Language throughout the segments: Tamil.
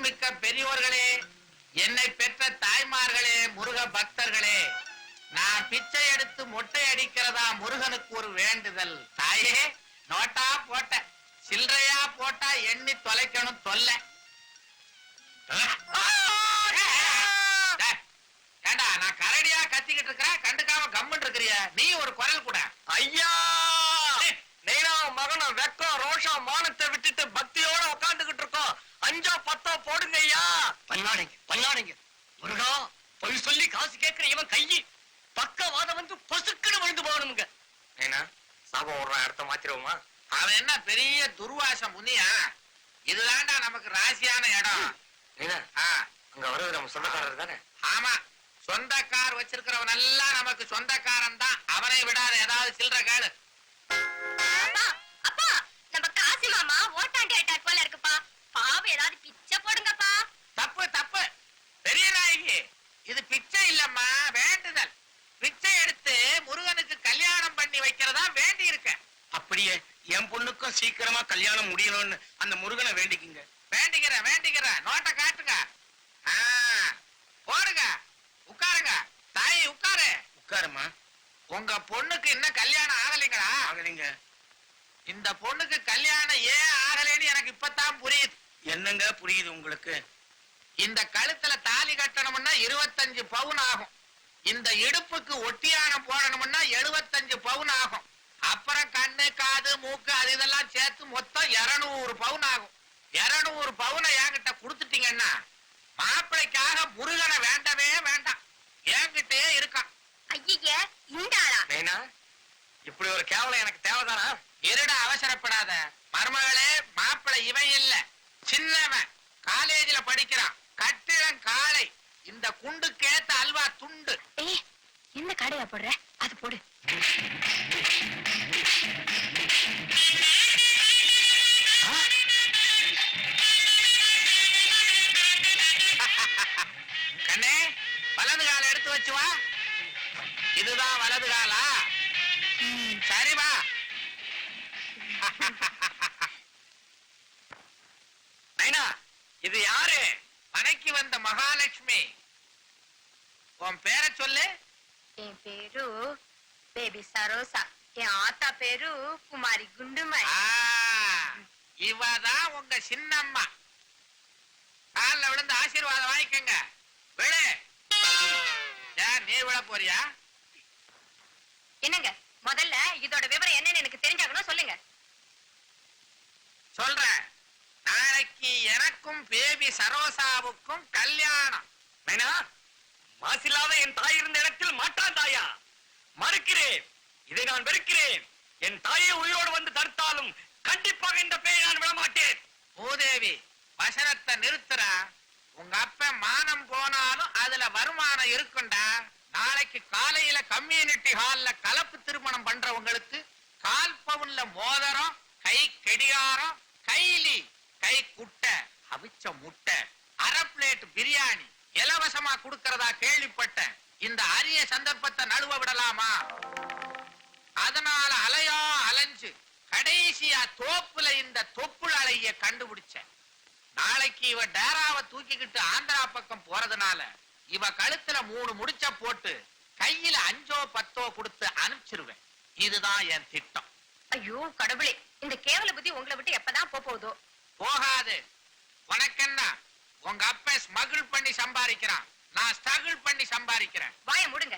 மிக்க பெரியோர்களே என்னை பெற்ற தாய்மார்களே முருக பக்தர்களே நான் பிச்சை எடுத்து மொட்டை அடிக்கிறதா முருகனுக்கு ஒரு வேண்டுதல். தாயே நோட்டா போட்ட சில்லறையா போட்டா எண்ணி தொலைக்கணும் தொல்லை. நெய்னா சாபம் விடுறான் இடத்த மாத்திருவோமா? அவன் என்ன பெரிய துர்வாச முனியா? இதுதான்டா நமக்கு ராசியான இடம். ஆ, அங்க வர்றது நம்ம சொந்தக்காரர் தானே? ஆமா. சொந்த கார் வச்சிருக்கிறவன் எல்லாம் நமக்கு சொந்தக்காரன் தான் அவனை விடாத ஏதாவது சில்லற கேளு. அப்பா அப்பா நம்ம காசி மாமா ஓட்டாண்டி போல இருக்குப்பா. பாவம் ஏதாவது பிச்சை போடுங்கப்பா தப்பு தப்பு பெரிய நாயகி இது பிச்சை இல்லம்மா வேண்டுதல் பிச்சை எடுத்து முருகனுக்கு கல்யாணம் பண்ணி வைக்கிறதா வேண்டி இருக்க அப்படியே என் பொண்ணுக்கும் சீக்கிரமா கல்யாணம் முடியணும்னு அந்த முருகனை வேண்டிக்குங்க. வேண்டிக்கிறேன் வேண்டிக்கிறேன் நோட்டை காட்டுங்க. ஆ, போடுங்க. உட்காருங்க. தாய் உட்காரு. உட்காருமா உங்க பொண்ணுக்கு இன்னும் கல்யாணம் ஆகலைங்களா? ஆகலைங்க. இந்த பொண்ணுக்கு கல்யாணம் ஏன் ஆகலைன்னு எனக்கு இப்பதான் புரியுது. என்னங்க புரியுது உங்களுக்கு? இந்த கழுத்துல தாலி கட்டணும்னா இருபத்தஞ்சு பவுன் ஆகும். இந்த இடுப்புக்கு ஒட்டியானம் போடணும்னா எழுபத்தஞ்சு பவுன் ஆகும். அப்புறம் கண்ணு காது மூக்கு அது இதெல்லாம் சேர்த்து மொத்தம் இருநூறு பவுன் ஆகும். இருநூறு பவுனை என்கிட்ட கொடுத்துட்டீங்கன்னா மாப்பிள்ளைக்காக முருகனை வேண்டவே வேண்டாம். என்கிட்டே இருக்கான். ஐய இந்த ஆளா? இப்படி ஒரு கேவலம் எனக்கு தேவைதானா? இருட அவசரப்படாத. மருமகளே மாப்பிள்ளை இவன் இல்ல. சின்னவன். காலேஜ்ல படிக்கிறான். கட்டிடம் காளை. இந்த குண்டுக்கேத்த அல்வா துண்டு. என்ன கடையா போடுற? அது போடு. கண்ணே வலது கால எடுத்து வச்சு வா. இதுதான் வலது காலா? சரி வா நைனா இது யாரு மனைக்கு வந்த மகாலட்சுமி உன் பேரை சொல்லு என் பேரு பேபி சரோசா என் ஆத்தா பேரு குமாரி குண்டுமை இவதான் உங்க சின்னம்மா. கால்ல விழுந்து ஆசீர்வாதம் வாங்கிக்கங்க. விழு ஏன் நீ விழ போறியா? என்னங்க முதல்ல இதோட விவரம் என்னன்னு எனக்கு தெரிஞ்சாகணும் சொல்லுங்க. சொல்றேன். நாளைக்கு எனக்கும் பேபி சரோசாவுக்கும் கல்யாணம். நைனா மாசில்லாத என் தாய் இருந்த இடத்தில் மாட்டான் தாயா மறுக்கிறேன். இதை நான் வெறுக்கிறேன். என் தாயை உயிரோடு வந்து தடுத்தாலும் கண்டிப்பாக இந்த பெயரை நான் விடமாட்டேன். பூதேவி வசனத்தை நிறுத்துறா. உங்க அப்ப மானம் போனாலும் அதுல வருமானம் இருக்குண்டா. நாளைக்கு காலையில கம்யூனிட்டி ஹால்ல கலப்பு திருமணம் பண்றவங்களுக்கு கால் பவுன்ல மோதிரம் கை கடிகாரம் கைலி கை குட்டை அவிச்ச முட்டை அரை பிளேட் பிரியாணி இலவசமா கொடுக்கறதா கேள்விப்பட்டேன். இந்த அரிய சந்தர்ப்பத்தை நழுவ விடலாமா? அதனால அலையா அலைஞ்சு கடைசியா தோப்புல இந்த தொப்புள் அலைய கண்டுபிடிச்சேன். நாளைக்கு இவ டேராவை தூக்கிக்கிட்டு ஆந்திரா பக்கம் போறதுனால இவ கழுத்துல மூணு முடிச்ச போட்டு கையில அஞ்சோ பத்தோ கொடுத்து அனுப்பிச்சிருவேன். இதுதான் என் திட்டம். ஐயோ கடவுளே இந்த கேவல புத்தி உங்களை விட்டு எப்பதான் போப் போகுதோ? போகாது. உனக்கென்ன உங்க அப்ப ஸ்மகிள் பண்ணி சம்பாதிக்கிறான். நான் ஸ்ட்ரகிள் பண்ணி சம்பாதிக்கிறேன். வாய முடுங்க.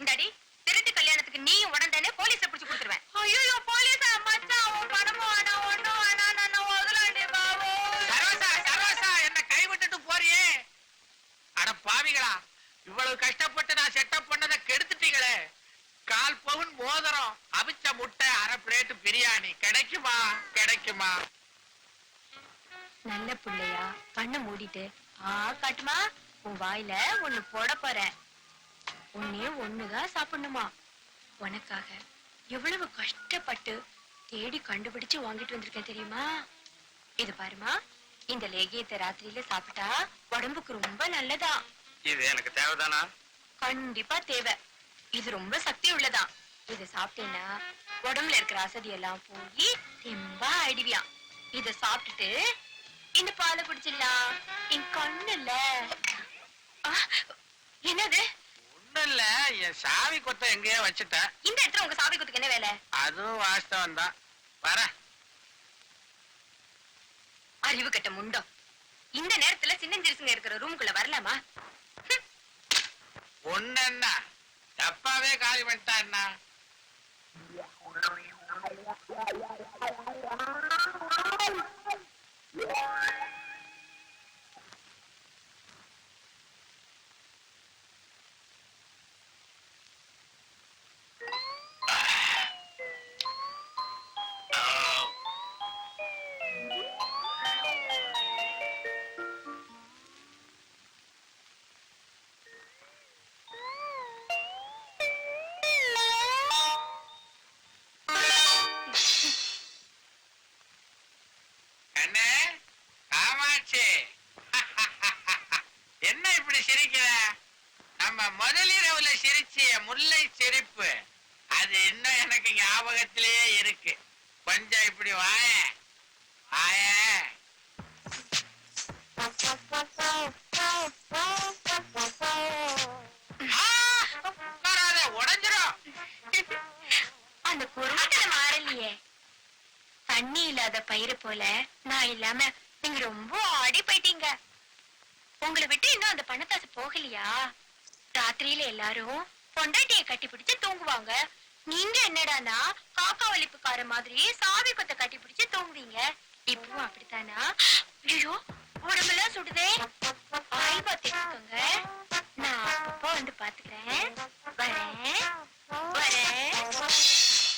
இந்தாடி திருட்டு கல்யாணத்துக்கு நீயும் உடனே போலீஸ புடிச்சு கொடுத்துருவேன். ஐயோ போலீஸா? மச்சான் உன் பணமும் வேணாம் ஒண்ணும் வேணாம் நான் முதலாண்டி பாவோ சரோசா சரோசா என்ன கைவிட்டுட்டு போறியே. அட பாவிகளா இவ்வளவு கஷ்டப்பட்டு நான் செட்டப் பண்ணதை கெடுத்துட்டீங்களே. கால் பவுன் மோதிரம் அவிச்ச முட்டை அரை பிளேட் பிரியாணி. கிடைக்குமா? கிடைக்குமா? நல்ல புள்ளையா கண்ணை மூடிட்டு ஆ காட்டுமா? உன் வாயில ஒண்ணு போட போறேன். ஒன்னே ஒண்ணுதான் சாப்பிடணுமா? உனக்காக எவ்வளவு கஷ்டப்பட்டு தேடி கண்டுபிடிச்சு வாங்கிட்டு வந்திருக்கேன் தெரியுமா? இது பாருமா இந்த லேகியத்தை ராத்திரியில சாப்பிட்டா உடம்புக்கு ரொம்ப நல்லதா? இது எனக்கு தேவைதானா? கண்டிப்பா தேவை. இது ரொம்ப சக்தி உள்ளதா இத சாப்பிட்டேன்னா உடம்புல இருக்கிற அசதி எல்லாம் போய் தெம்பா ஆயிடுவியாம். இத சாப்பிட்டுட்டு இந்த பாலை குடிச்சிடலாம். என் கண்ணுல. ஆ, என்னது? ஒண்ணும் இல்ல என் சாவி கொத்த எங்கேயோ வச்சுட்டேன் இந்த இடத்துல உங்க சாவி குத்துக்கு என்ன வேலை? அதுவும் வாஸ்தவம் தான். வர. அறிவு கட்ட முண்டம். இந்த நேரத்துல சின்னஞ்சிறுசுங்க இருக்கிற ரூமுக்குள்ள வரலாமா? ஒண்ணு தப்பாவே காலி பண்ணிட்டா என்ன இப்படி சிரிக்கிற? நம்ம முதலிரவுல சிரிச்சிய முல்லை சிரிப்பு. அது இன்னும் எனக்கு ஞாபகத்திலேயே இருக்கு. கொஞ்சம் இப்படி வாய. வாய. உடஞ்சிரும் அந்த பொருட்களை மாறலையே. தண்ணி இல்லாத பயிரை போல நான் இல்லாம நீங்க ரொம்ப ஆடி போயிட்டீங்க. உங்களை விட்டு இன்னும் அந்த பணத்தாசு போகலையா? ராத்திரியில எல்லாரும் பொண்டாட்டிய கட்டி பிடிச்சு தூங்குவாங்க. நீங்க என்னடானா காக்கா ஒழிப்புக்கார மாதிரி சாவி கொத்த கட்டி பிடிச்சு தூங்குவீங்க. இப்பவும் அப்படித்தானா? ஐயோ உடம்பெல்லாம் சுடுதே. பாத்துக்கோங்க நான் அப்பப்போ வந்து பாத்துக்கிறேன் வரேன். வரேன்.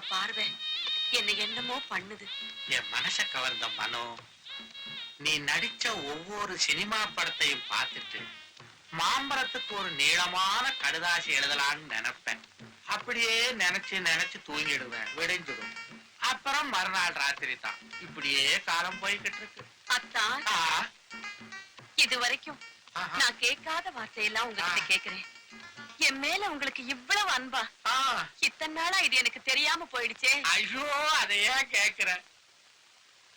உங்க பார்வை. என்ன என்னமோ பண்ணுது. என் மனச கவர்ந்த மனோ நீ நடிச்ச ஒவ்வொரு சினிமா படத்தையும் பார்த்துட்டு மாம்பழத்துக்கு ஒரு நீளமான கடுதாசி எழுதலாம்னு நினைப்பேன். அப்படியே நினைச்சு நினைச்சு தூங்கிடுவேன். விடிஞ்சிடும். அப்புறம் மறுநாள் ராத்திரி தான். இப்படியே காலம் போய்கிட்டு இருக்கு. அத்தான் இது வரைக்கும் நான் கேட்காத வார்த்தையெல்லாம் உங்ககிட்ட. கேக்குறேன் என் மேல உங்களுக்கு இவ்வளவு அன்பா ஆ, இத்தனை நாளா இது எனக்கு தெரியாம போயிடுச்சே ஐயோ அதையே கேக்குற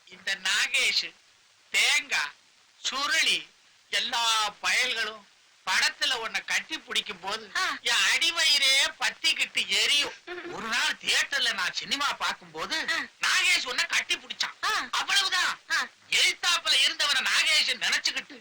இந்த நாகேஷ் தேங்காய் சுருளி எல்லா பயல்களும் படத்துல உன்னை கட்டி பிடிக்கும் போது. என் அடிவயிறே பத்திக்கிட்டு எரியும் ஒரு நாள் தியேட்டர்ல நான் சினிமா பார்க்கும் போது. நாகேஷ் உன்னை கட்டி பிடிச்சான். அவ்வளவுதான். எழுத்தாப்புல இருந்தவன நாகேஷ் நினைச்சுக்கிட்டு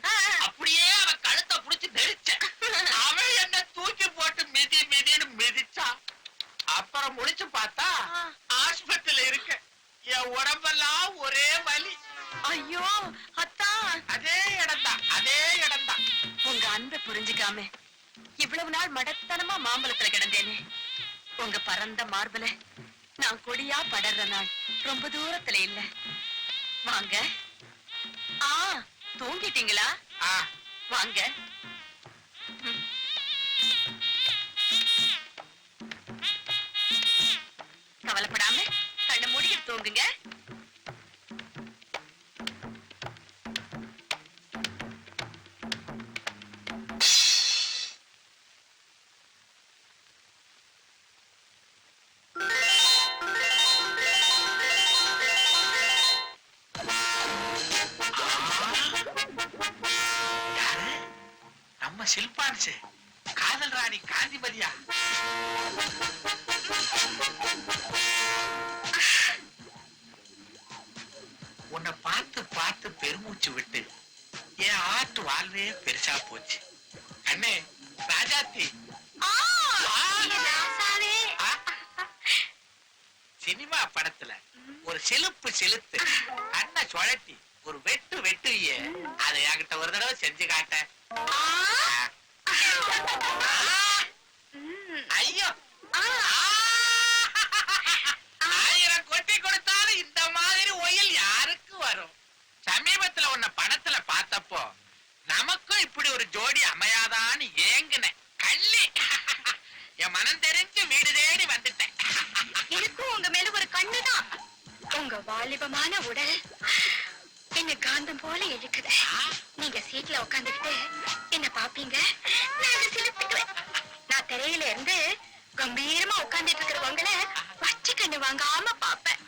பரந்த மார்பல நான் கொடியா படர்ற நாள். ரொம்ப தூரத்துல இல்ல. வாங்க. ஆ தூங்கிட்டீங்களா? வாங்க. கவலைப்படாம கண்ணை மூடிய தூங்குங்க. காந்திமதியா உன்னை பார்த்து பார்த்து பெருமூச்சு விட்டு என் ஆட்டு வாழ்வே பெருசா போச்சு. அண்ணே ராஜாத்தி? சினிமா படத்துல ஒரு செலுப்பு செலுத்து அண்ணன் சுழட்டி ஒரு வெட்டு வெட்டுவியே அதை என்கிட்ட ஒரு தடவை செஞ்சு காட்ட. ஐயோ. ஆயிரம் கொட்டி கொடுத்தாலும் இந்த மாதிரி ஒயில் யாருக்கு வரும்? சமீபத்துல உன்னை படத்துல பார்த்தப்போ நமக்கும் இப்படி ஒரு ஜோடி அமையாதான்னு ஏங்குனேன் கள்ளி. என் மனம் தெரிஞ்சு வீடு தேடி வந்துட்டேன். எனக்கும் உங்க மேல ஒரு கண்ணுதான். உங்க வாலிபமான உடல் என்ன காந்தம் போல இழுக்குது. நீங்க சீட்ல உட்காந்துக்கிட்டு என்ன பாப்பீங்க? நான் நான் திரையில இருந்து கம்பீரமா உட்கார்ந்துட்டு இருக்கிறவங்கள வச்சு கண்ணு வாங்காம பாப்பேன்